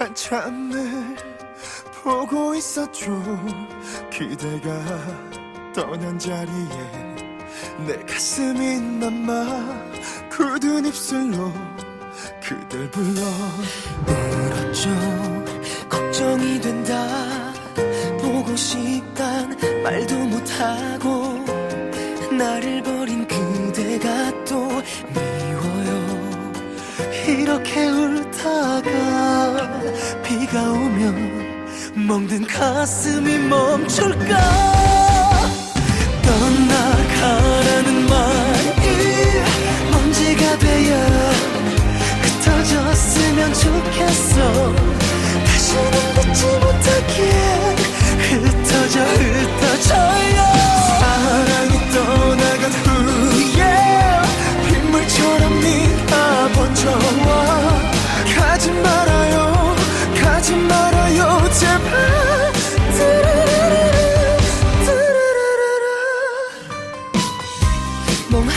한참을 보고 있었죠. 그대가 떠난 자리에 내 가슴이 남아 굳은 입술로 그댈 불러 울었죠. 걱정이 된다. 보고 싶단 말도 못하고 나를 버린 그대가 또 미워요. 이렇게 울다가 비가 오면 멍든 가슴이 멈출까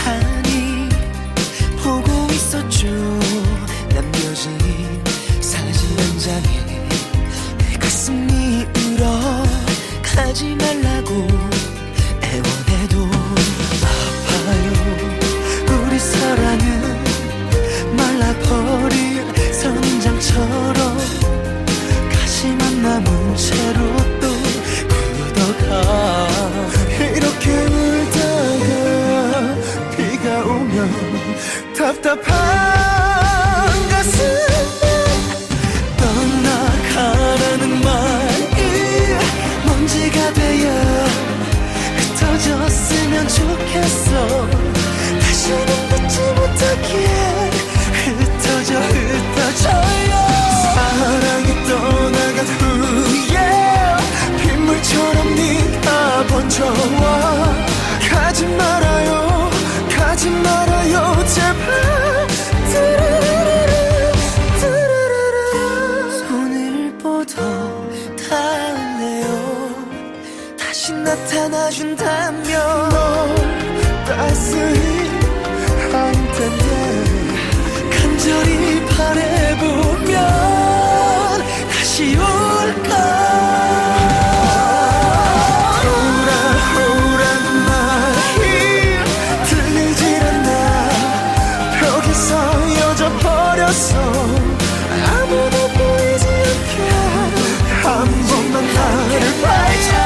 멍하니 보고 있었죠. 남겨진 사진 한 장에 내 가슴이 울어 가지 말라고 애원해도 아파요. 우리 사랑은 말라버린 선장처럼 가시만 남은 채로 또 굳어가 the past. 널 따스히 할 텐데 간절히 바래보면 다시 올까? 오라오라는 말이 들리질 않나? 벽에서 여져버렸어 아무도 보이지 않게 한 번만 나를 봐줘